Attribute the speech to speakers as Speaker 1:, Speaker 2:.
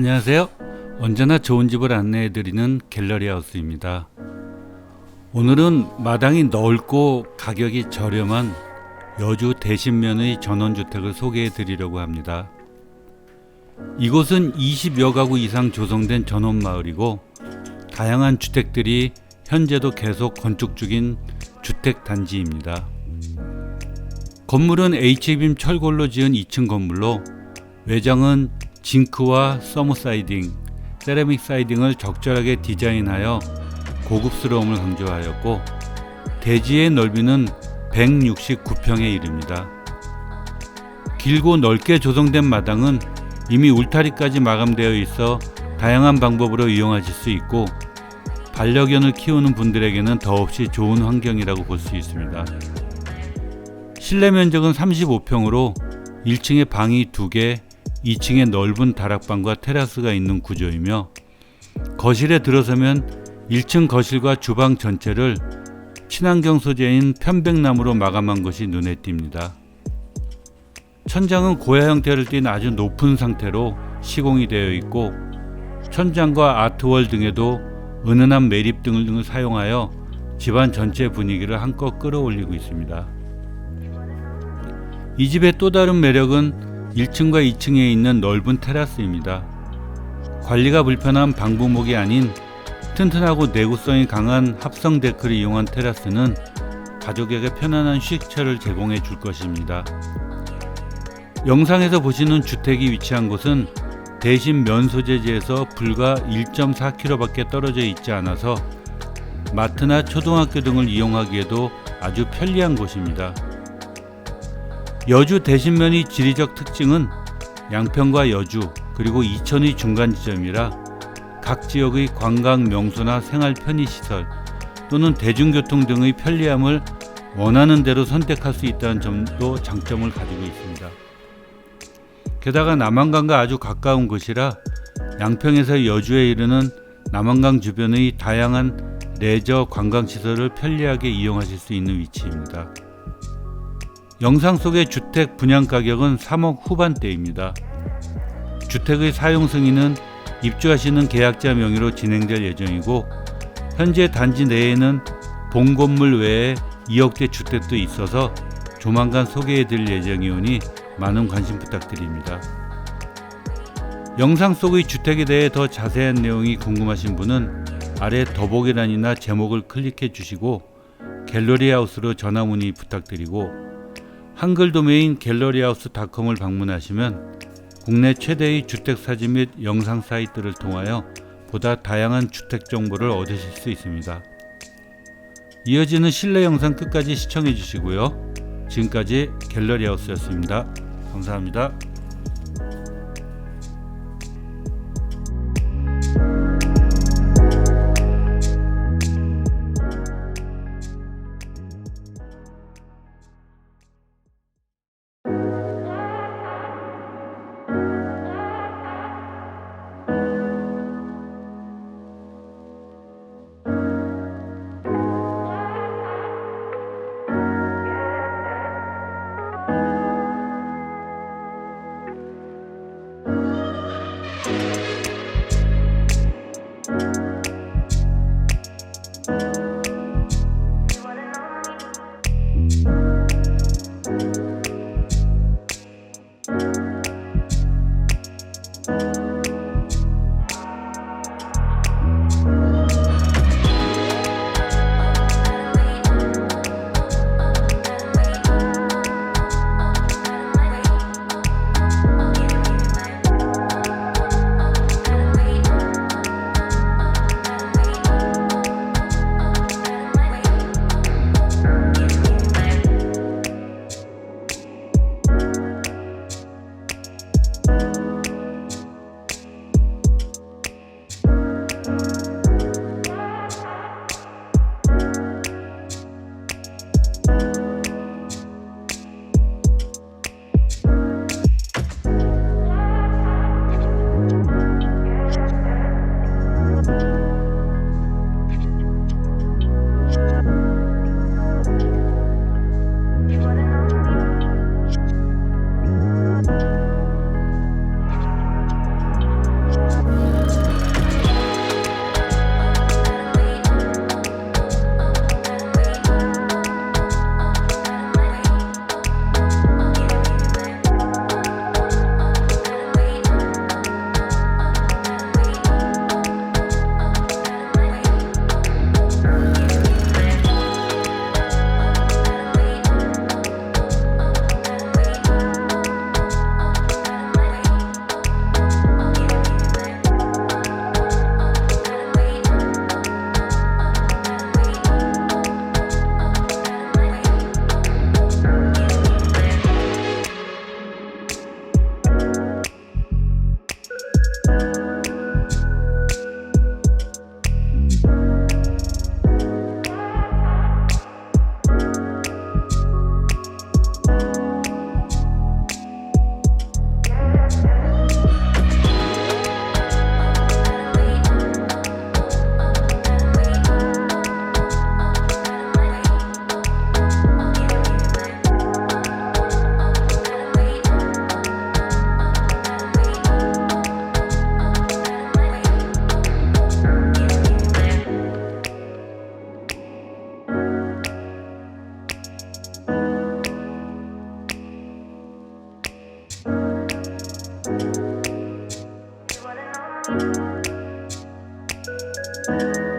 Speaker 1: 안녕하세요. 언제나 좋은 집을 안내해 드리는 갤러리 하우스입니다. 오늘은 마당이 넓고 가격이 저렴한 여주 대신면의 전원주택을 소개해 드리려고 합니다. 이곳은 20여 가구 이상 조성된 전원마을이고 다양한 주택들이 현재도 계속 건축 중인 주택 단지입니다. 건물은 H빔 철골로 지은 2층 건물로 외장은 징크와 서머 사이딩, 세라믹 사이딩을 적절하게 디자인하여 고급스러움을 강조하였고 대지의 넓이는 169평에 이릅니다. 길고 넓게 조성된 마당은 이미 울타리까지 마감되어 있어 다양한 방법으로 이용하실 수 있고 반려견을 키우는 분들에게는 더없이 좋은 환경이라고 볼 수 있습니다. 실내 면적은 35평으로 1층에 방이 2개, 2층에 넓은 다락방과 테라스가 있는 구조이며 거실에 들어서면 1층 거실과 주방 전체를 친환경 소재인 편백나무로 마감한 것이 눈에 띕니다. 천장은 고야 형태를 띤 아주 높은 상태로 시공이 되어 있고 천장과 아트월 등에도 은은한 매립 등을 사용하여 집안 전체 분위기를 한껏 끌어올리고 있습니다. 이 집의 또 다른 매력은 1층과 2층에 있는 넓은 테라스입니다. 관리가 불편한 방부목이 아닌 튼튼하고 내구성이 강한 합성 데크를 이용한 테라스는 가족에게 편안한 휴식처를 제공해 줄 것입니다. 영상에서 보시는 주택이 위치한 곳은 대신 면 소재지에서 불과 1.4km밖에 떨어져 있지 않아서 마트나 초등학교 등을 이용하기에도 아주 편리한 곳입니다. 여주 대신면의 지리적 특징은 양평과 여주 그리고 이천의 중간 지점이라 각 지역의 관광 명소나 생활 편의 시설 또는 대중교통 등의 편리함을 원하는 대로 선택할 수 있다는 점도 장점을 가지고 있습니다. 게다가 남한강과 아주 가까운 곳이라 양평에서 여주에 이르는 남한강 주변의 다양한 레저 관광 시설을 편리하게 이용하실 수 있는 위치입니다. 영상 속의 주택 분양 가격은 3억 후반대입니다. 주택의 사용 승인은 입주하시는 계약자 명의로 진행될 예정이고 현재 단지 내에는 본 건물 외에 2억대 주택도 있어서 조만간 소개해 드릴 예정이오니 많은 관심 부탁드립니다. 영상 속의 주택에 대해 더 자세한 내용이 궁금하신 분은 아래 더보기란이나 제목을 클릭해 주시고 갤러리 하우스로 전화 문의 부탁드리고 한글 도메인 갤러리하우스닷컴을 방문하시면 국내 최대의 주택 사진 및 영상 사이트를 통하여 보다 다양한 주택 정보를 얻으실 수 있습니다. 이어지는 실내 영상 끝까지 시청해 주시고요. 지금까지 갤러리하우스였습니다. 감사합니다.
Speaker 2: Thank you.